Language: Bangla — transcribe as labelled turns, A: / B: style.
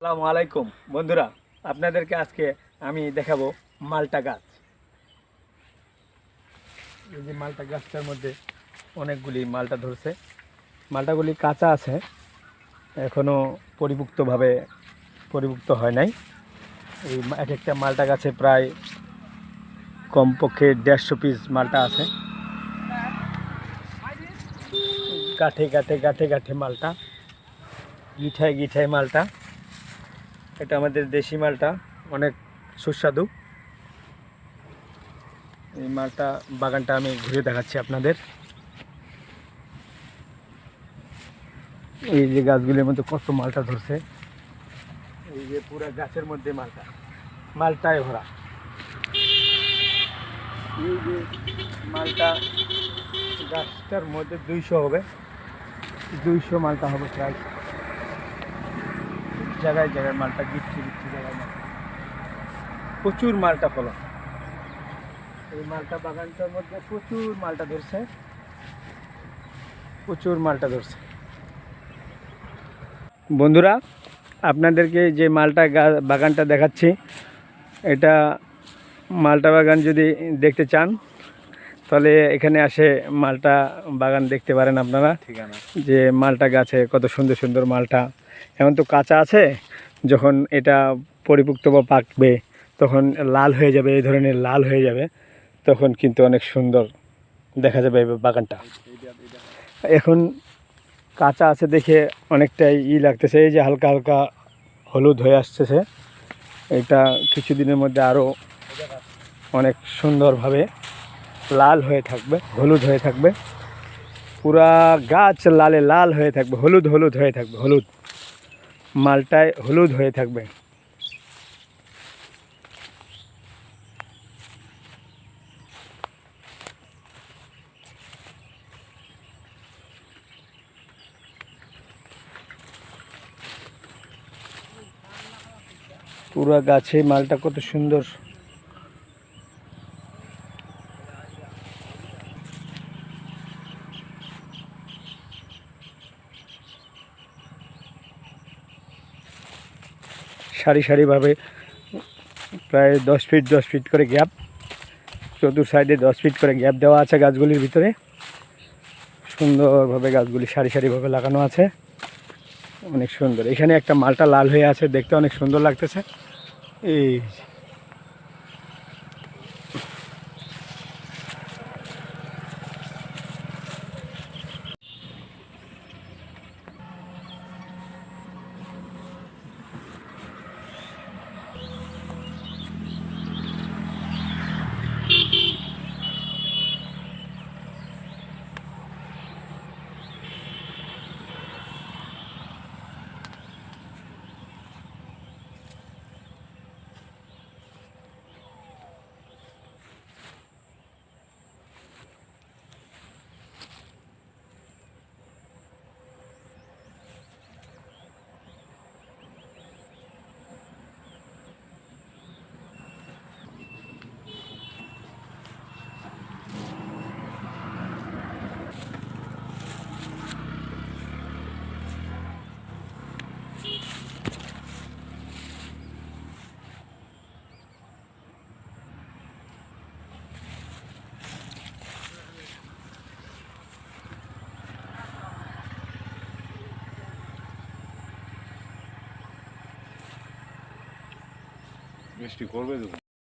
A: আসসালামু আলাইকুম। বন্ধুরা, আপনাদেরকে আজকে আমি দেখাবো মালটা গাছ। এই যে মালটা গাছটার মধ্যে অনেকগুলি মালটা ধরছে। মালটাগুলি কাঁচা আছে এখনও পরিপুক্তভাবে পরিপুক্ত হয় নাই। এই এক একটা মালটা গাছে প্রায় কমপক্ষে দেড়শো পিস মালটা আছে। গাঠে গাঠে গাঠে গাঠে মালটা, গিঠায় গিঠায় মালটা। এটা আমাদের দেশি মালটা, অনেক সুস্বাদু। এই মালটা, বাগানটা আমি ঘুরে দেখাচ্ছি আপনাদের। এই যে গাছগুলির মধ্যে কত মালটা ধরছে। এই যে পুরা গাছের মধ্যে মালটা। মালটায় ভরা। এই যে মালটা, গাছটার মধ্যে দুইশো হবে। দুইশো মালটা হবে প্রায়। জায়গায় জায়গায় মালটা গিচ্ছি গিচ্ছি জায়গায় মালটা প্রচুর মালটা ফলন। এই মালটা বাগানটার মধ্যে প্রচুর মালটা ধরছে। প্রচুর মালটা ধরছে। বন্ধুরা, আপনাদেরকে যে মালটা বাগানটা দেখাচ্ছি, এটা মালটা বাগান যদি দেখতে চান তাহলে এখানে আসে মালটা বাগান দেখতে পারেন আপনারা।
B: ঠিকানা।
A: যে মালটা গাছে কত সুন্দর সুন্দর মালটা। এখন তো কাঁচা আছে যখন এটা পরিপুক্ত বা পাকবে তখন লাল হয়ে যাবে এই ধরনের লাল হয়ে যাবে তখন কিন্তু অনেক সুন্দর দেখা যাবে এই বাগানটা। এখন কাঁচা আছে দেখে অনেকটাই ই লাগতেছে এই যে হালকা হালকা হলুদ হয়ে আসতেছে। এটা কিছুদিনের মধ্যে আরও অনেক সুন্দরভাবে লাল হয়ে থাকবে, হলুদ হয়ে থাকবে। পুরা গাছ লালে লাল হয়ে থাকবে, হলুদ হলুদ হয়ে থাকবে, হলুদ। মালটায় হলুদ হয়ে থাকবে। পুরা গাছে মালটা কত সুন্দর। সারি সারিভাবে প্রায় দশ ফিট দশ ফিট করে গ্যাপ চতুর সাইডে দশ ফিট করে গ্যাপ দেওয়া আছে গাছগুলির ভিতরে। সুন্দরভাবে গাছগুলি সারি সারিভাবে লাগানো আছে। অনেক সুন্দর। এখানে একটা মালটা লাল হয়ে আছে, দেখতে অনেক সুন্দর লাগতেছে। এই
B: মিষ্টি করবে তো।